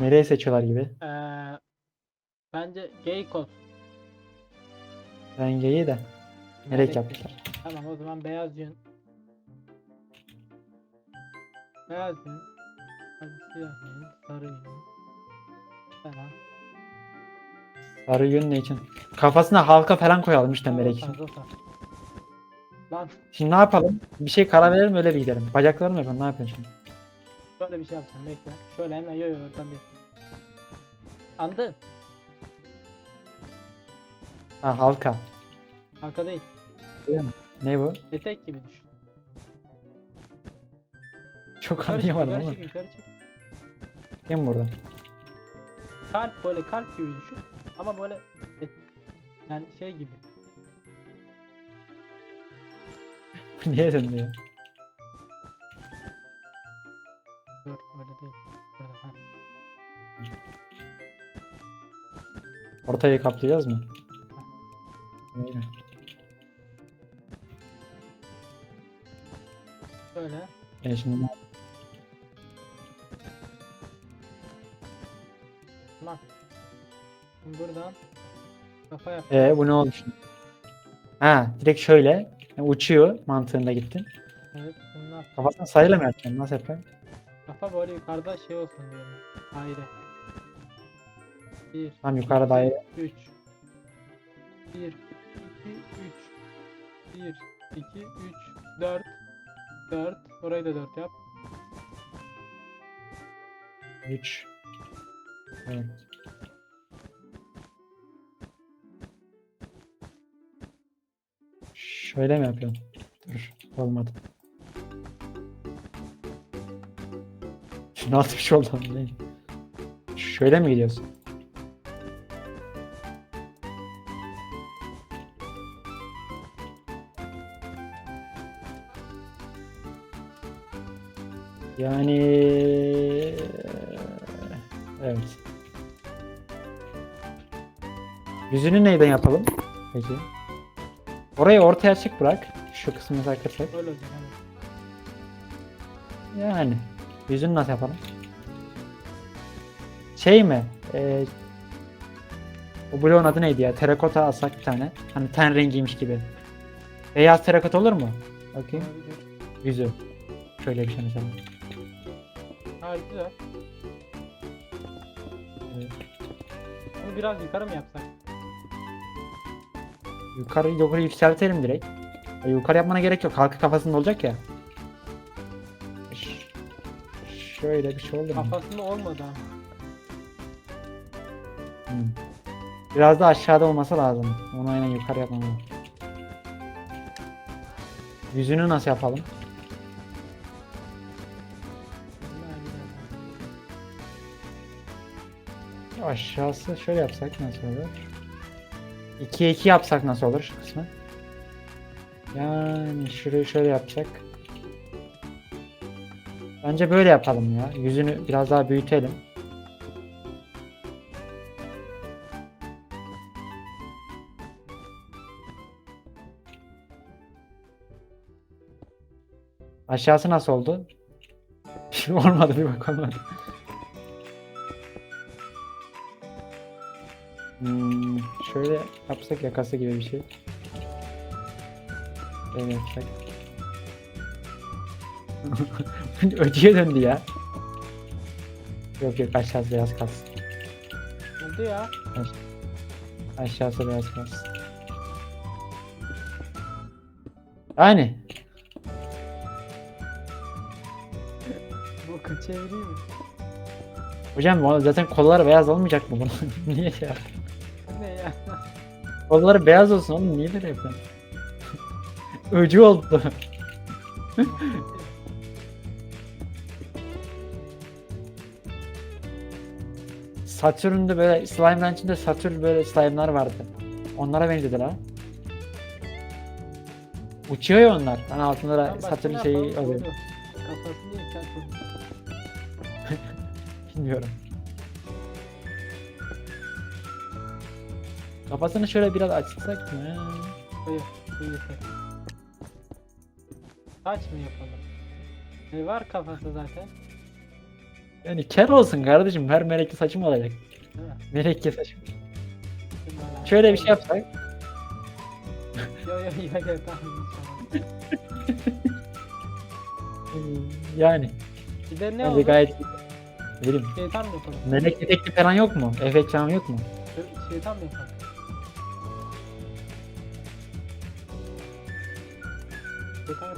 Nereye seçiyorlar gibi. Ee, bence geyik olsun. Rengeyi de. Melek yapmışlar. Tamam o zaman beyaz yün. Beyaz yün. Siyah yün. Sarı yün. Tamam. Sarı yün ne için? Kafasına halka falan koyalım işte melek için. Lan Şimdi ne yapalım? Bir şey karar verelim öyle bir gidelim. Bacakları mı yapalım? Ne yapıyorsun şimdi? Şöyle bir şey yapacağım bekle. Şöyle hemen yo yo oradan bir. Anladın? Ha halka. Arka değil. Ne bu? Etek gibi düşün. Çok Yukarı çık, anlayamadım yukarı ama. çık, yukarı çık. Kim burada? Kalp böyle kalp gibi düşün. Ama böyle et- yani şey gibi. Niye döndü ya? Ortayı kaplayacağız mı? Öyle. Böyle. E şimdi Bak. Şimdi buradan kafa yap. E bu ne oldu şimdi? Ha direkt şöyle yani uçuyor mantığında gittin. Evet. Bunlar Kafasına sayıyla mı yapacaksın? Nasıl yapacaksın? kafa böyle yukarıda şey olsun diyorum. Daire. 1 Tam yukarı daire. 3 1 2 3 1 2 3 4 4 Orayı da 4 yap. 3 Evet. Şöyle mi yapıyorsun? Dur, olmadı. Nasıl bir şey oldu? Şöyle mi gidiyorsun? Yani evet. Yüzünü neyden yapalım? Peki. Orayı ortaya açık bırak. Şu kısmını bırakırsak. Öyle. Yani. Yüzünü nasıl yapalım? Şey mi? Ee, o bloğun adı neydi ya? Terakota alsak bir tane. Hani ten rengiymiş gibi. Beyaz terakota olur mu? Bakayım. Yüzü. Şöyle bir şey mesela. Güzel. Evet. Bunu biraz yukarı mı yapsak? Yukarı yukarı yükseltelim direkt. E, yukarı yapmana gerek yok. Halka kafasında olacak ya. Ş- Şöyle bir şey oldu mu? Kafasında olmadı ama. Hmm. Biraz da aşağıda olması lazım. Onu aynen yukarı yapmam lazım. Yüzünü nasıl yapalım? Aşağısı şöyle yapsak nasıl olur? 2'ye 2 yapsak nasıl olur şu kısmı? Yani şurayı şöyle yapsak. Bence böyle yapalım ya. Yüzünü biraz daha büyütelim. Aşağısı nasıl oldu? Olmadı bir bakalım. Hmm, şöyle yapsak yakası gibi bir şey. Böyle yapsak. Ödüye döndü ya. Yok yok aşağısı beyaz kalsın. Oldu ya. Aşağısı beyaz kalsın. Yani Bu kıl çevireyim mi? hocam zaten kolları beyaz olmayacak mı bunun? niye ya? Bu ne ya? Kolları beyaz olsun oğlum niye böyle yapıyorsun? Öcü oldu. Satürn'de böyle slime ranch'inde Satürn böyle slime'lar vardı. Onlara benzedi la. Uçuyor ya onlar. Hani altında da Satürn şeyi oluyor. Kafasını yıkar. Bilmiyorum. Kafasını şöyle biraz açsak mı? Buyur. Bu yeter. Saç mı yapalım? E var kafası zaten. Yani kel olsun kardeşim. Her melekli saçım olacak. Melekli saçım. Şöyle bir şey yapsak. Yo yo yo yo tamam. Yani. Bir de ne Bence oldu? gayet. Bilim. Şeytan mı yapalım? Melek efekti falan yok mu? Efekt falan yok mu? Şey- Şeytan mı yapalım?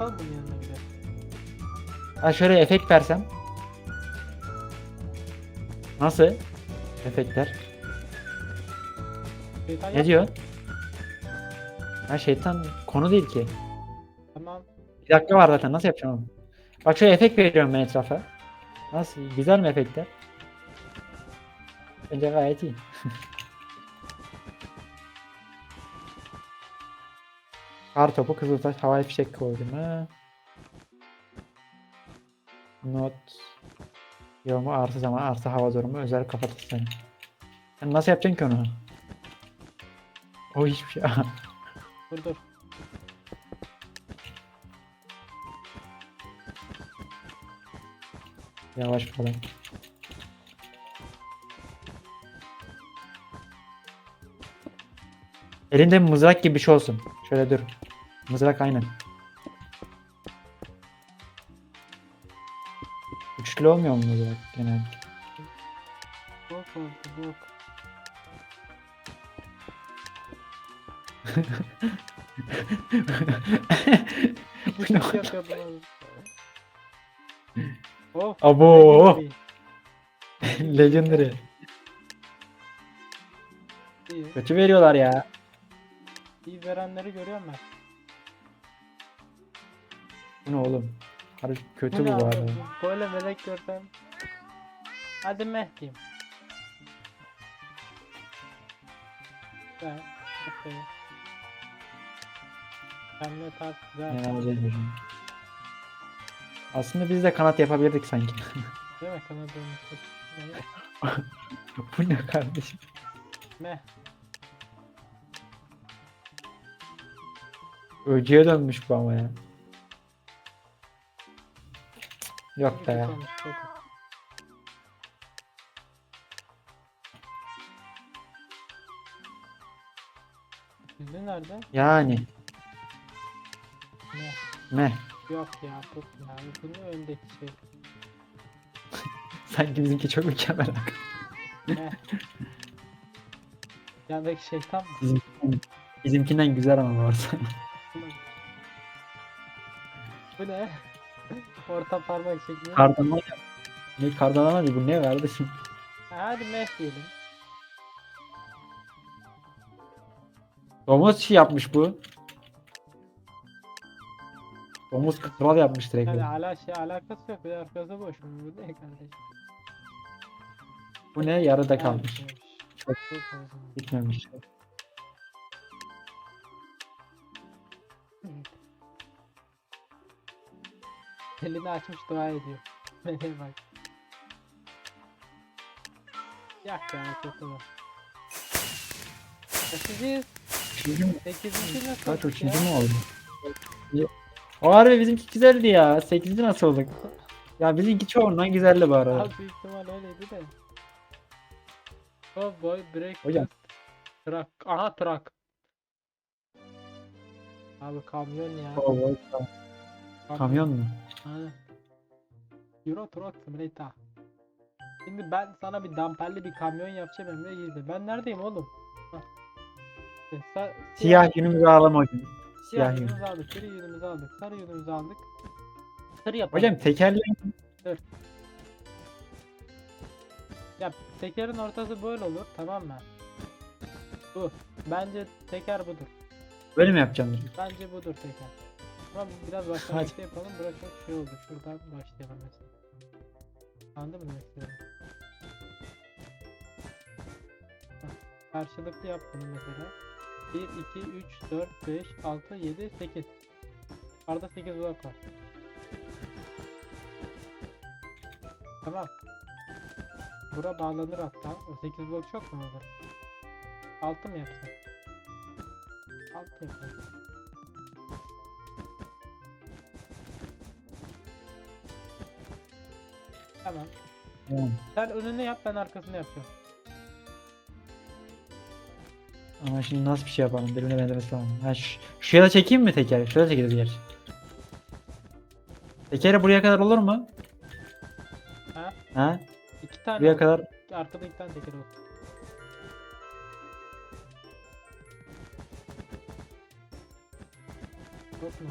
Bunun yanına bir de. Ha şöyle efekt versem. Nasıl? Efektler. Şeytan Ne yap- diyor? Ha şeytan konu değil ki. Tamam. Bir dakika var zaten nasıl yapacağım onu? Bak şöyle efekt veriyorum ben etrafa. Nasıl? Güzel mi efektler? Bence gayet iyi. Kar topu, kızıltaş, havai fişek koydum ha. Not. Yorumu arsız ama arsa hava durumu özel kafatası seni. Sen nasıl yapacaksın ki onu? O hiçbir şey. Dur dur. Yavaş falan. Elinde mızrak gibi bir şey olsun. Şöyle dur. Mızrak aynen. Üçlü olmuyor mu mızrak genelde? Bok oldu bok. Bu ne oldu? Of. Abo. Legendary. Kötü veriyorlar ya. İyi verenleri görüyorum ben. Bu ne oğlum? Harbi kötü bu abi? Böyle melek görsem. Hadi meh diyeyim. Ben. Okey. Kendine tarz güzel. Öyle. Aslında biz de kanat yapabilirdik sanki. Değil mi? Kana dönmüştür. Ne? bu ne kardeşim? Meh. Öcüye dönmüş bu ama ya. Yok be ya. çok. Yüzü nerede? Yani. Ne? Meh. Yok ya bu ya. Bunun öndeki şey. Sanki bizimki çok mükemmel. Ne? Yandaki şeytan mı? Bizimkinden, bizimkinden güzel ama varsa. Bu ne? Orta parmak şeklinde. Kardan var ya. Ne kardan ama değil bu ne kardeşim? Ha, Hadi meh diyelim. Domuz şey yapmış bu. Domuz kral yapmış direkt. Yani bu. ala şey alakası yok. Bir arkası boş. Bu ne kardeşim? Bu ne yarıda kalmış. bitmemiş. Çok- Çok olsun. Elini açmış dua ediyor. Meleğe bak. Yak ya kötü? Üçüncü mü? Sekizinci nasıl Kaç üçüncü mü oldu? O harbi bizimki güzeldi ya. Sekizinci nasıl olduk? Ya bizimki çoğundan güzeldi bu arada. Abi büyük ihtimal öyleydi de. Oh boy break. Hocam. Truck. Aha truck. Abi kamyon ya. Oo, oo, Kamyon mu? Euro Truck Simulator. Şimdi ben sana bir damperli bir kamyon yapacağım Emre girdi. Ben neredeyim oğlum? Sa- Siyah yünümüzü hocam. siyah Siyah yün. yünümüzü aldık, gri yünümüzü aldık, sarı yünümüzü aldık. Tır yapalım. Hocam tekerle Ya tekerin ortası böyle olur tamam mı? Bu. Bence teker budur. böyle mi yapacağım? Bence budur teker. Ama biraz başlangıçta yapalım. Burası çok şey oldu. Şuradan başlayalım mesela. Anladın mı? Hah, Karşılıklı yap bunu mesela. 1, 2, 3, 4, 5, 6, 7, 8. Arada 8 blok var. Tamam. Bura bağlanır hatta. O 8 blok çok mu olur? 6 mı yapsak? 6 yapalım. Tamam. Tamam. Sen önünü yap ben arkasını yapıyorum. Ama şimdi nasıl bir şey yapalım? Birbirine benzemesi lazım. Ha, şu, şuraya da çekeyim mi teker? Şuraya da çekeriz gerçi. Tekeri buraya kadar olur mu? Ha? Ha? İki tane Buraya kadar Arkada iki tane teker olsun. Yok mu?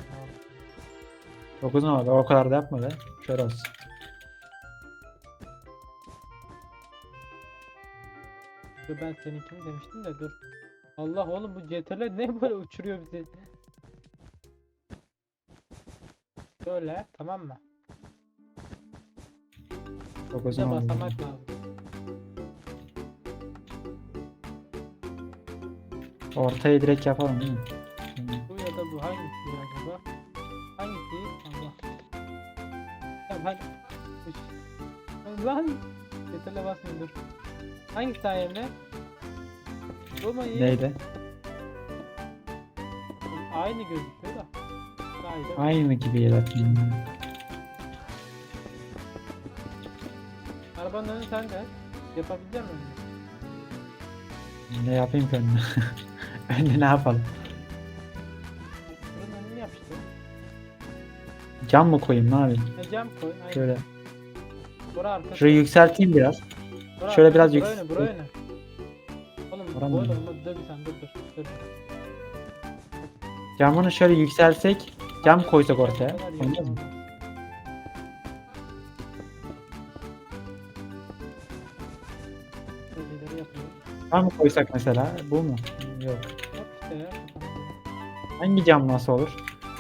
Çok uzun oldu. O kadar da yapma be. Şöyle olsun. Dur ben seninkini demiştim de dur. Allah oğlum bu CTRL ne böyle uçuruyor bizi. Böyle tamam mı? Çok Bir de basamak lazım. Ortayı direkt yapalım değil mi? Bu ya da bu hangisi acaba? Hangisi? Allah. Tamam hadi. Lan. CTRL'e basmayın dur. Hangisi daha Emre? Bu mu iyi? Neydi? Aynı gözüküyor da. Mi? Aynı gibi zaten. Arabanın önü sende. Yapabilecek misin? Ne yapayım ki önüne? önüne ne yapalım? Bunun önünü yap işte. Cam mı koyayım ne yapayım? Ya cam koy. Aynen. Şöyle. Şurayı yükselteyim biraz. Bura şöyle biraz bura yük- önü, bura önü. Oğlum mı? böyle olmaz. Dur bir sen dur dur. dur. Camını şöyle yükselsek, cam koysak ortaya. Olmaz mı? Şöyle ileri yapıyorum. Cam koysak mesela, bu mu? Yok. İşte ya. Hangi cam nasıl olur?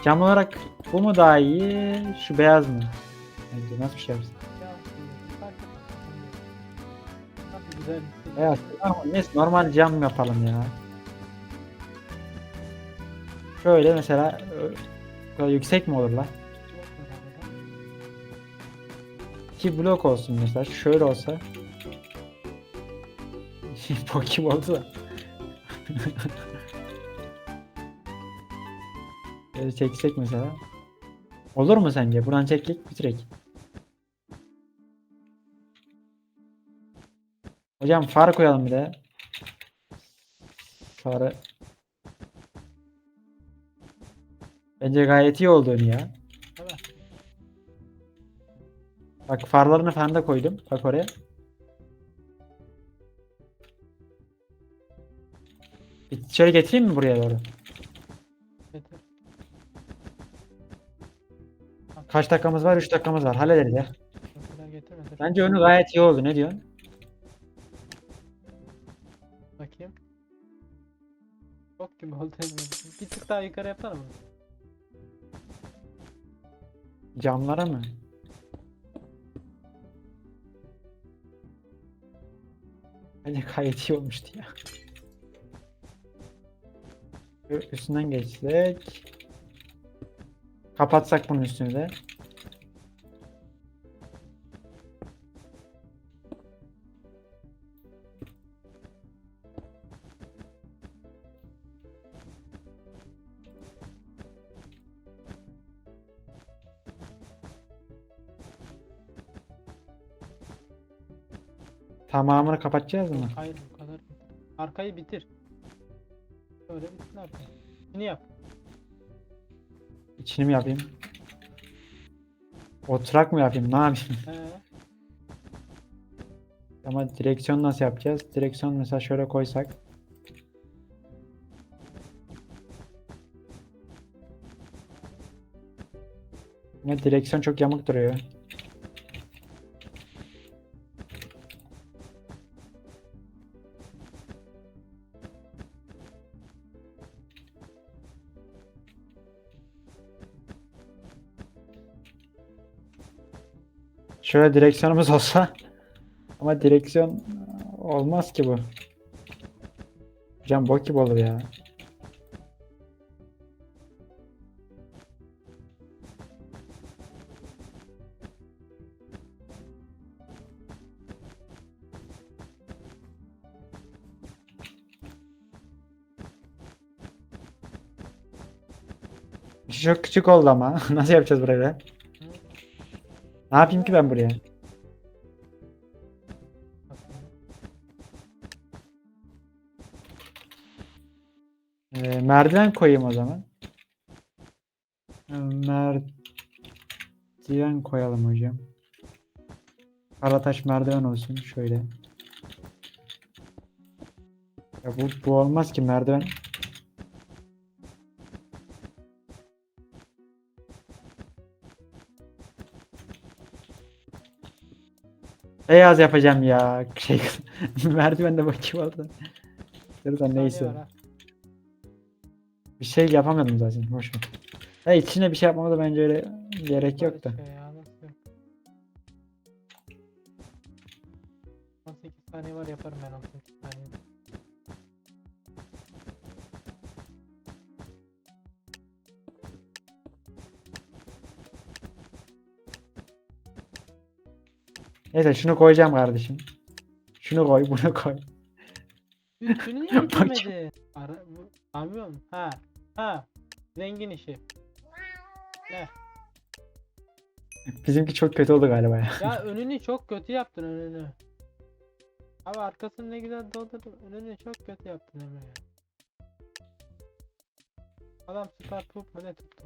Cam olarak bu mu daha iyi, şu beyaz mı? Bence nasıl bir şey yapsın? Güzel. Ama neyse normal cam yapalım ya. Şöyle mesela, kadar yüksek mi olur lan? İki blok olsun mesela, şöyle olsa. Pokemon oldu da. Böyle çeksek mesela. Olur mu sence? Buradan çektik bitirek. Hocam far koyalım bir de. Farı. Bence gayet iyi oldu ya. Bak farlarını falan da koydum. Bak oraya. Bir getireyim mi buraya doğru? Getir. Kaç dakikamız var? 3 dakikamız var. Hallederiz ya. Bence önü gayet iyi oldu. Ne diyorsun? Emre. Bir tık daha yukarı yapsana bunu. Camlara mı? Bence gayet iyi olmuştu ya. Üstünden geçsek. Kapatsak bunun üstünü de. Tamamını kapatacağız mı? Hayır bu kadar. Arkayı bitir. Böyle bitsin arkayı. Şunu yap. İçini mi yapayım? Oturak mı yapayım? Ne yapayım? He. Ama direksiyon nasıl yapacağız? Direksiyon mesela şöyle koysak. Ama direksiyon çok yamuk duruyor. Şöyle direksiyonumuz olsa ama direksiyon olmaz ki bu. Hocam bok gibi olur ya. Çok küçük oldu ama. Nasıl yapacağız burayı? Ne yapayım ki ben buraya? Ee, merdiven koyayım o zaman. Ee, merdiven koyalım hocam. Karataş merdiven olsun şöyle. Ya bu, bu olmaz ki merdiven Beyaz yapacağım ya. Şey merdiven de bakayım orada. Saniye neyse. Bir şey yapamadım zaten. Boş ver. Ya içine bir şey yapmama da bence öyle gerek yok da. Başka ya, nasıl yok? 18 saniye var yaparım ben 18 saniye. Neyse şunu koyacağım kardeşim. Şunu koy, bunu koy. Üçünü niye bitirmedin? Ara, bu, anlıyorum. Ha. Ha. Zengin işi. Ne? Bizimki çok kötü oldu galiba ya. Ya önünü çok kötü yaptın önünü. Abi arkasını ne güzel doldurdun. Önünü çok kötü yaptın Emre ya. Adam süper poop ne tuttu?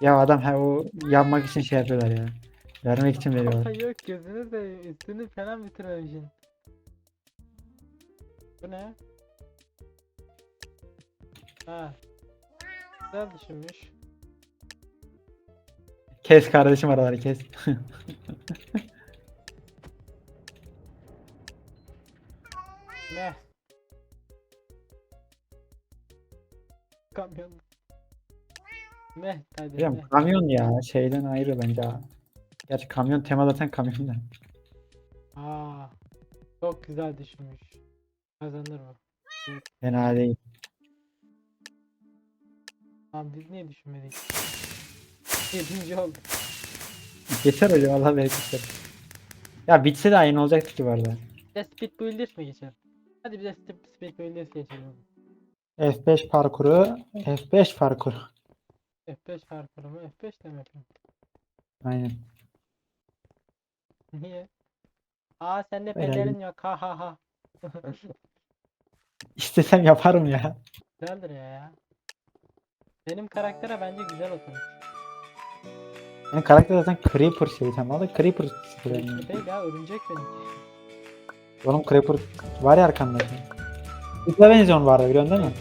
Ya adam ha o yapmak için şey yapıyorlar ya. Vermek için veriyorlar. Yok gözünü de üstünü falan bitirmemişsin. Bu ne? Ha. Güzel düşünmüş. Kes kardeşim araları kes. Ne? Kamyon. Ne? Hadi Hocam ne? kamyon ya şeyden ayrı bence. Gerçi kamyon tema zaten kamyon da. Aa. Çok güzel düşünmüş. Kazanır mı? Fena değil. Abi biz niye düşünmedik? Yedinci oldu. Yeter hocam Allah bereket versin. Ya bitse de aynı olacaktı ki arada. Bir de Speed Builders mi geçelim? Hadi bir de Speed, speed Builders geçelim. F5 parkuru, F5 parkuru. F5 parkuru mu? F5 de mi yapayım? Aynen. Niye? Aa sende Öyle pelerin yok. Ha ha ha. İstesem yaparım ya. Güzeldir ya ya. Benim karaktere bence güzel oturmuş. Benim karakter zaten Creeper şeyi tamam da Creeper yani. Değil ya örümcek benimki. Oğlum Creeper var ya arkanda. Tıkla benziyor bu arada biliyorsun değil mi?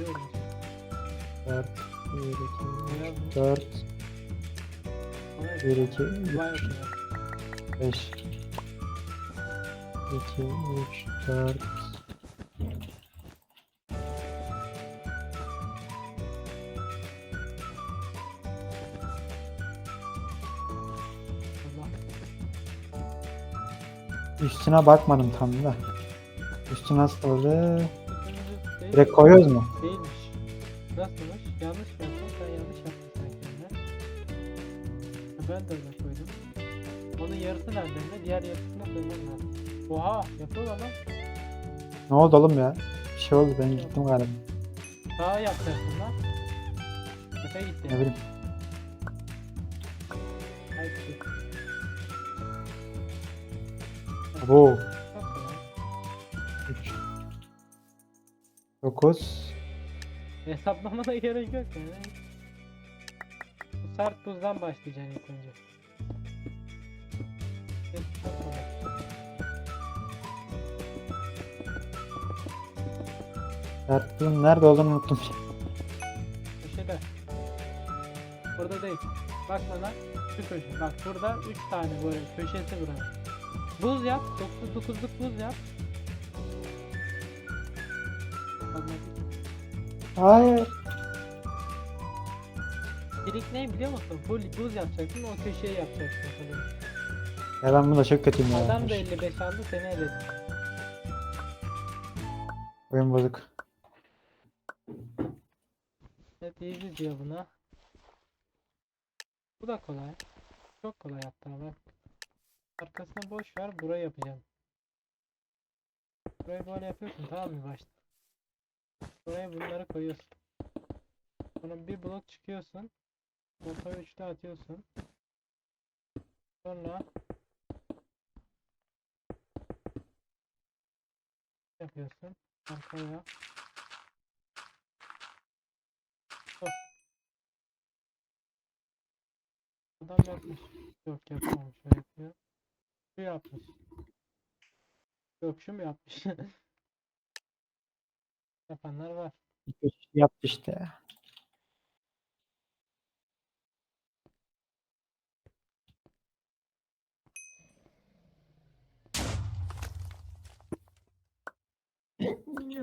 Örümcek. 4, 1, 2, Biraz 4, Ona 1, 2, Vay oturuyor. 5, 2, 3, 4. Allah. Üstüne bakmadım tam da. Üstü nasıl oldu? Direkt koyuyoruz mu? Değilmiş. Nasılmış? Yanlış mı? Sen yanlış yaptın sanki Ben de öyle yarısı nerede Emre? Diğer yarısını koymam lazım. Oha! Yapıyorlar lan. Ne oldu oğlum ya? Bir şey oldu ben gittim galiba. Daha yapacaksın lan. Tepe gitti. Ne bileyim. Haydi git. Abo. Çok kolay. 3 9 Hesaplamana gerek yok yani. Bu sert buzdan başlayacaksın ilk önce. Sertliğin nerede olduğunu unuttum. Köşede. Burada değil. Bak bana. Şu köşe. Bak burada 3 tane böyle köşesi buranın. Buz yap. 9 9'luk buz yap. Hayır. Trik ne biliyor musun? Full buz yapacaksın o köşeyi yapacaksın. Full. Ya ben bunda çok kötüyüm ya. Adam da 55 aldı seni eledi. Oyun bozuk. Easy diyor buna. Bu da kolay. Çok kolay hatta bak. Arkasına boş ver burayı yapacağım. Burayı böyle yapıyorsun tamam mı başta? Buraya bunları koyuyorsun. Sonra bir blok çıkıyorsun. Ortaya üçlü atıyorsun. Sonra yapıyorsun. Arkaya Adam yapmış. Yok yapmamış. O yapıyor. Şu yapmış. Yok şu mu yapmış? Yapanlar var. Şey yaptı işte.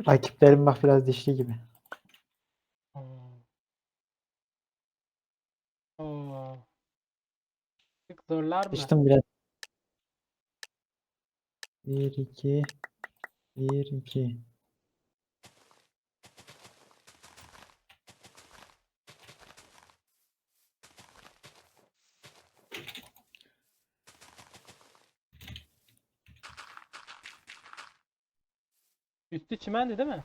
Rakiplerim bak biraz dişli gibi. Oo. Oo. Zorlar mı? Sıçtım biraz. 1 2 1 2 Üstü çimendi değil mi?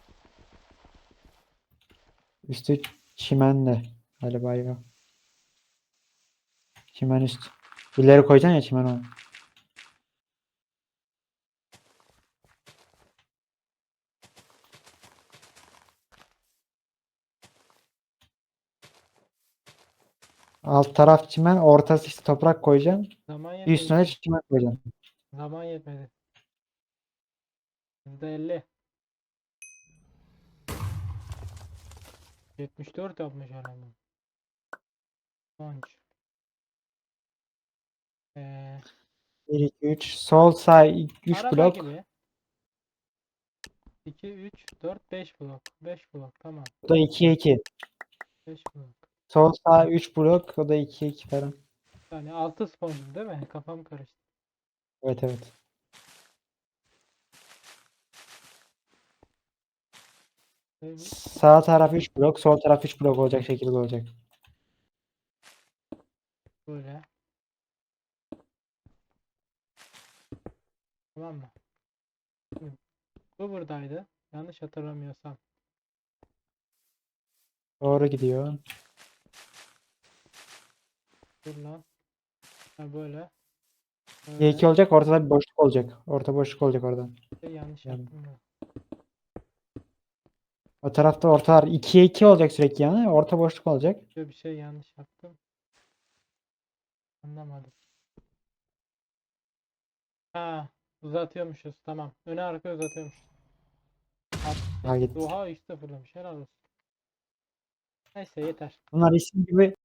Üstü çimenle galiba ya. Çimen üst. İleri koyacaksın ya çimen o. Alt taraf çimen, ortası işte toprak koyacaksın. Zaman yetmedi. Üstüne çimen koyacaksın. Zaman yetmedi. %50. 74 yapmış adam. Sonuç. Ee, 1 2 3 sol sağ 3 araba blok. gibi. 2, 3, 4, 5 blok. 5 blok tamam. Bu da 2 2. 5 blok. Sol sağ 3 blok. O da 2 2 falan. Yani 6 spawn değil mi? Kafam karıştı. Evet evet. Bu- Sağ taraf 3 blok, sol taraf 3 blok olacak şekilde olacak. Böyle. Tamam mı? Bu buradaydı. Yanlış hatırlamıyorsam. Doğru gidiyor. Dur lan. Ha böyle. 2 Böyle. 2 olacak, ortada bir boşluk olacak. Orta boşluk olacak orada. Şey yanlış Yani. yaptım ya. O tarafta ortalar 2'ye 2 olacak sürekli yani. Orta boşluk olacak. Şöyle bir şey yanlış yaptım. Anlamadım. Ha, uzatıyormuşuz. Tamam. Öne arka uzatıyormuşuz. Ha gitti. Oha işte fırlamış. Helal olsun. Neyse yeter. Bunlar isim gibi